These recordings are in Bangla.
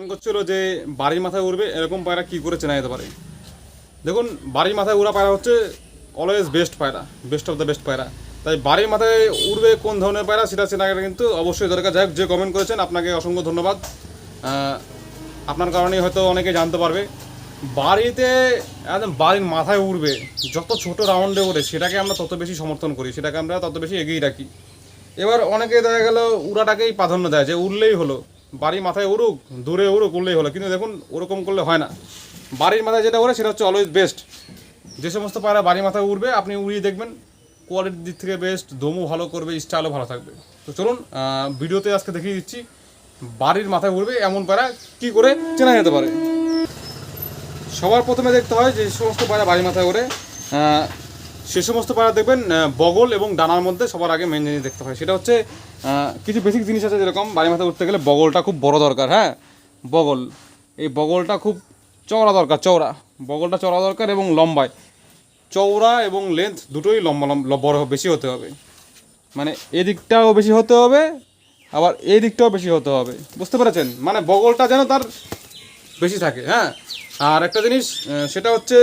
কমেন্ট করছিল যে বাড়ির মাথায় উড়বে, এরকম পায়রা কি করে চেনা যেতে পারে? দেখুন, বাড়ির মাথায় উড়া পায়রা হচ্ছে অলওয়েজ বেস্ট পায়রা বেস্ট অফ দ্য বেস্ট পায়রা। তাই বাড়ির মাথায় উড়বে কোন ধরনের পায়রা সেটা চেনা গেলে কিন্তু অবশ্যই দরকার। যাই যে কমেন্ট করেছেন, আপনাকে অসংখ্য ধন্যবাদ। আপনার কারণেই হয়তো অনেকে জানতে পারবে। বাড়িতে একদম বাড়ির মাথায় উড়বে, যত ছোট রাউন্ডে ওঠে সেটাকে আমরা তত বেশি সমর্থন করি, সেটাকে আমরা তত বেশি এগিয়ে রাখি। এবার অনেকে দেখা গেল উড়াটাকেই প্রাধান্য দেয়, যে উড়লেই হলো। বাড়ি মাথায় উড়ুক দূরে উড়ুক উড়লেই হলো। কিন্তু দেখুন ওরকম করলে হয় না। বাড়ির মাথায় যেটা ওড়ে সেটা হচ্ছে অলওয়েজ বেস্ট যে সমস্ত পায়রা বাড়ির মাথায় উড়বে আপনি উড়িয়ে দেখবেন কোয়ালিটির দিক থেকে বেস্ট দমও ভালো করবে স্টাইলও ভালো থাকবে। তো চলুন ভিডিওতে আজকে দেখিয়ে দিচ্ছি বাড়ির মাথায় উড়বে এমন পায়রা কি করে চেনা যেতে পারে। সবার প্রথমে দেখতে হয় যে সমস্ত পায়রা বাড়ির মাথায় আহ, সে সমস্ত পায়রা দেখবেন বগল এবং ডানার মধ্যে সবার আগে মেন জিনিস দেখতে হয়। সেটা হচ্ছে কিছু বেসিক জিনিস আছে যেরকম বাড়ি মাথায় উঠতে গেলে বগলটা খুব বড় দরকার হ্যাঁ? বগল। এই বগলটা খুব চওড়া দরকার, চওড়া। বগলটা চওড়া দরকার এবং লম্বায়। চওড়া এবং লেন্থ দুটোই লম্বা লম্বা বড় বেশি হতে হবে। মানে এদিকটাও বেশি হতে হবে, আবার এই দিকটাও বেশি হতে হবে। বুঝতে পেরেছেন? মানে বগলটা যেন তার বেশি থাকে হ্যাঁ? আর একটা জিনিস সেটা হচ্ছে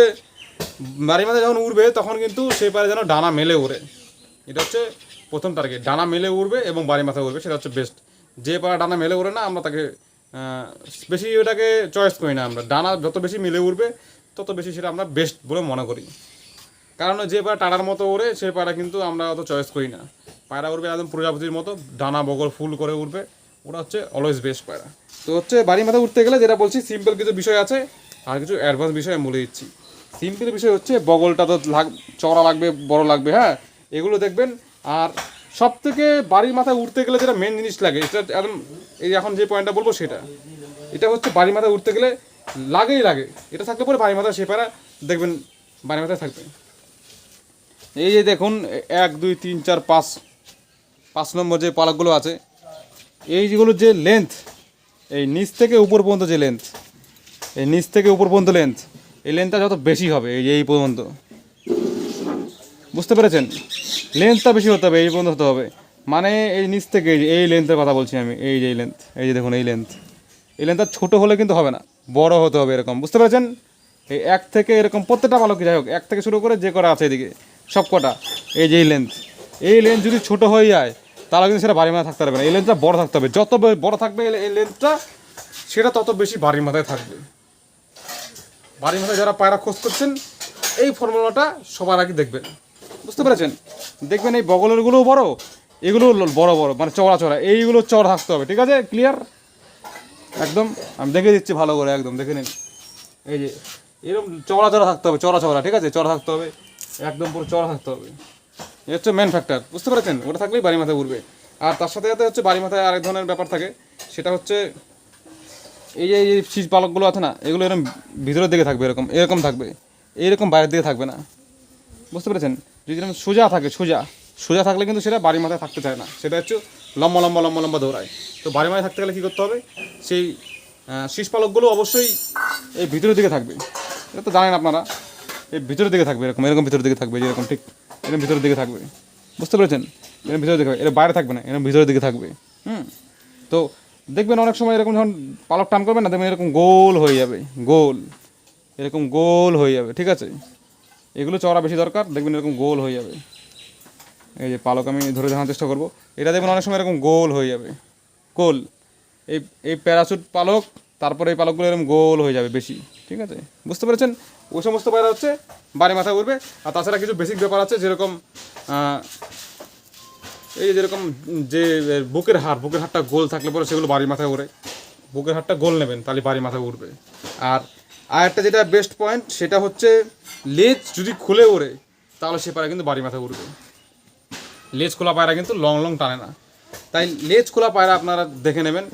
বাড়ির মাথায় যখন উড়বে, তখন কিন্তু সেই পারে যেন ডানা মেলে উড়ে এটা হচ্ছে প্রথম টার্গেট ডানা মেলে উড়বে এবং বাড়ির মাথায় উড়বে, সেটা হচ্ছে বেস্ট যে পাড়া ডানা মেলে উড়ে না, আমরা তাকে বেশি ওটাকে চয়েস করি না আমরা। ডানা যত বেশি মেলে উড়বে, তত বেশি সেটা আমরা বেস্ট বলে মনে করি। কারণ যে পায়রা টাটার মতো ওড়ে, সে পায়রা কিন্তু আমরা অত চয়েস করি না। পায়রা উড়বে একদম প্রজাপতির মতো, ডানা বগল ফুল করে উঠবে ওটা হচ্ছে অলওয়েজ বেস্ট পায়রা। তো হচ্ছে বাড়ির মাথায় উঠতে গেলে যেটা বলছি সিম্পল কিছু বিষয় আছে, আর কিছু অ্যাডভান্স বিষয় আমি বলে দিচ্ছি। সিম্পল বিষয় হচ্ছে বগলটা তো চড়া লাগবে, বড় লাগবে হ্যাঁ? এগুলো দেখবেন। আর সব থেকে বাড়ির মাথায় উঠতে গেলে যেটা মেন জিনিস লাগে, এটা একদম এই এখন যে পয়েন্টটা বলব সেটা। এটা হচ্ছে বাড়ির মাথায় উঠতে গেলে লাগেই লাগে। এটা থাকলে পরে বাড়ির মাথায় সে পায়রা দেখবেন বাড়ির মাথায় থাকবে। এই যে দেখুন, এক, দুই, তিন, চার, পাঁচ পাঁচ নম্বর যে পালকগুলো আছে, এই যেগুলো যে লেন্থ এই নিচ থেকে উপর পর্যন্ত যে লেন্থ এই নিচ থেকে উপর পর্যন্ত লেন্থ এই লেন্থটা যত বেশি হবে, এই যে এই পর্যন্ত। বুঝতে পেরেছেন? লেন্থটা বেশি হতে হবে, এই পর্যন্ত হতে হবে। মানে এই নিচ থেকে এই যে, এই লেন্থের কথা বলছি আমি, এই যে এই লেন্থ এই যে দেখুন এই লেন্থ এই লেন্থটা ছোটো হলে কিন্তু হবে না, বড় হতে হবে এরকম, বুঝতে পেরেছেন? এই এক থেকে এরকম প্রত্যেকটা পালক যাই হোক, এক থেকে শুরু করে যে কটা আছে এদিকে, সব কটা, এই যে এই লেন্থ এই লেন্থ যদি ছোট হয়ে যায়, তাহলে কিন্তু সেটা বাড়ির মাথায় থাকতে পারবে না। এই লেন্থটা বড় থাকতে হবে, যত বড় থাকবে এই- লেন্থটা সেটা তত বেশি বাড়ির মাথায় থাকবে। বাড়ির মাথায় যারা পায়রা খোঁজ করছেন, এই ফর্মুলাটা সবার আগে দেখবেন। বুঝতে পেরেছেন? দেখবেন এই বগলেরগুলোও বড় এগুলো বড় বড় মানে চড়া চড়া এইগুলো চড় থাকতে হবে, ঠিক আছে? ক্লিয়ার একদম? আমি দেখে দিচ্ছি ভালো করে, একদম, দেখে নিন। এই যে এরকম চড়া চড়া থাকতে হবে চড়া চড়া ঠিক আছে? চড়া থাকতে হবে, একদম পুরো চড়া থাকতে হবে। এই হচ্ছে মেন ফ্যাক্টর বুঝতে পেরেছেন? ওটা থাকলেই বাড়ি মাথায় উঠবে আর তার সাথে সাথে হচ্ছে বাড়ি মাথায় আরেক ধরনের ব্যাপার থাকে, সেটা হচ্ছে এই যে, এই শীষ পালকগুলো আছে না, এগুলো এরকম ভিতরের দিকে থাকবে, এরকম এরকম থাকবে এইরকম বাইরের দিকে থাকবে না। বুঝতে পেরেছেন? যদি এরকম সোজা থাকে, সোজা সোজা থাকলে কিন্তু সেটা বাড়ির মাথায় থাকতে চায় না। সেটা হচ্ছে লম্বা লম্বা লম্বা লম্বা দৌড়ায়। তো বাড়ির মাথায় থাকতে গেলে কী করতে হবে? সেই শীষ পালকগুলো অবশ্যই এই ভিতরের দিকে থাকবে। এটা তো জানেন আপনারা, এই ভিতরের দিকে থাকবে, এরকম এরকম ভিতরের দিকে থাকবে, যেরকম ঠিক এরকম ভিতরের দিকে থাকবে। বুঝতে পেরেছেন? এরকম ভিতরের দিকে এটা বাইরে থাকবে না, এরকম ভিতরের দিকে থাকবে। হুম? তো দেখবেন অনেক সময় এরকম যখন পালক টান করবেন না, দেখবেন এরকম গোল হয়ে যাবে, গোল। এরকম গোল হয়ে যাবে, ঠিক আছে? এগুলো চড়া বেশি দরকার, দেখবেন এরকম গোল হয়ে যাবে। এই যে পালক আমি ধরে দেখানোর চেষ্টা করব। এটা দেখবেন অনেক সময় এরকম গোল হয়ে যাবে, গোল। এই এই প্যারাচুট পালক, তারপরে এই পালকগুলো এরকম গোল হয়ে যাবে বেশি, ঠিক আছে? বুঝতে পেরেছেন? ওই সমস্ত পায়রা হচ্ছে, বাড়ি মাথায় উঠবে আর তাছাড়া কিছু বেসিক ব্যাপার আছে, যেরকম এই যেরকম যে বুকের হাড়, বুকের হাড়টা গোল থাকলে পরে সেগুলো বাড়ির মাথায় উড়ে বুকের হাড়টা গোল নেবেন, তাহলে বাড়ির মাথায় উঠবে আর আরেকটা যেটা বেস্ট পয়েন্ট সেটা হচ্ছে লেজ যদি খুলে ওড়ে, তাহলে সে পায়রা কিন্তু বাড়ির মাথায় উঠবে লেজ খোলা পায়রা কিন্তু লং লং টানে না। তাই লেজ খোলা পায়রা আপনারা দেখে নেবেন,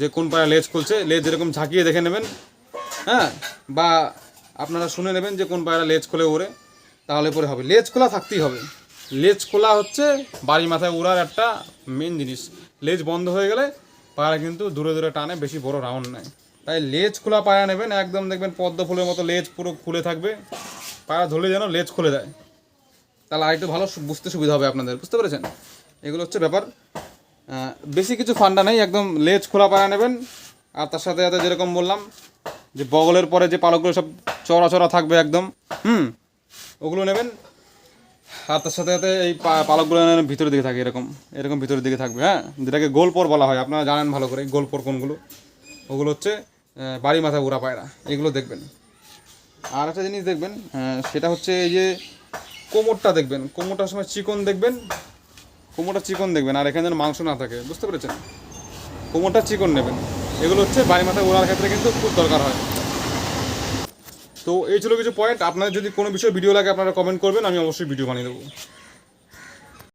যে কোন পায়রা লেজ খুলছে। লেজ এরকম ঝাঁকিয়ে দেখে নেবেন হ্যাঁ? বা আপনারা শুনে নেবেন যে কোন পায়রা লেজ খুলে ওড়ে, তাহলে পরে হবে। লেজ খোলা থাকতেই হবে। লেজ খোলা হচ্ছে, বাড়ি মাথায় উড়ার একটা মেন জিনিস। লেজ বন্ধ হয়ে গেলে পায়রা কিন্তু দূরে দূরে টানে, বেশি বড় রাউন্ড নেয় তাই লেজ খোলা পায়রা নেবেন, একদম দেখবেন পদ্ম ফুলের মতো লেজ পুরো খুলে থাকবে। পায়রা ধরলে যেন লেজ খুলে দেয় তাহলে আরেকটু ভালো বুঝতে সুবিধা হবে আপনাদের, বুঝতে পেরেছেন? এগুলো হচ্ছে ব্যাপার। বেশি কিছু ফান্ডা নেই, একদম লেজ খোলা পায়রা নেবেন। আর তার সাথে সাথে যেরকম বললাম, যে বগলের পরে যে পালকগুলো সব চড়া চড়া থাকবে একদম, হুম, ওগুলো নেবেন। আর তার সাথে সাথে এই পালকগুলো ভিতরের দিকে থাকে এরকম এরকম ভিতরের দিকে থাকবে হ্যাঁ? যেটাকে গোলপোর বলা হয়, আপনারা জানেন ভালো করে গোলপোর কোনগুলো? ওগুলো হচ্ছে বাড়ি মাথা উড়া পায়রা, এগুলো দেখবেন। আর একটা জিনিস দেখবেন সেটা হচ্ছে এই যে কোমরটা দেখবেন, কোমরটার সময় চিকন দেখবেন, কোমরটা চিকন দেখবেন, আর এখানে যেন মাংস না থাকে, বুঝতে পেরেছেন? কোমরটা চিকন নেবেন। এগুলো হচ্ছে বাড়ি মাথা উড়ার ক্ষেত্রে কিন্তু খুব দরকার হয়। তো এই ছিল কিছু পয়েন্ট আপনার যদি কোনো বিষয়ে ভিডিও লাগে, আপনারা কমেন্ট করবেন, আমি অবশ্যই ভিডিও বানিয়ে দেবো।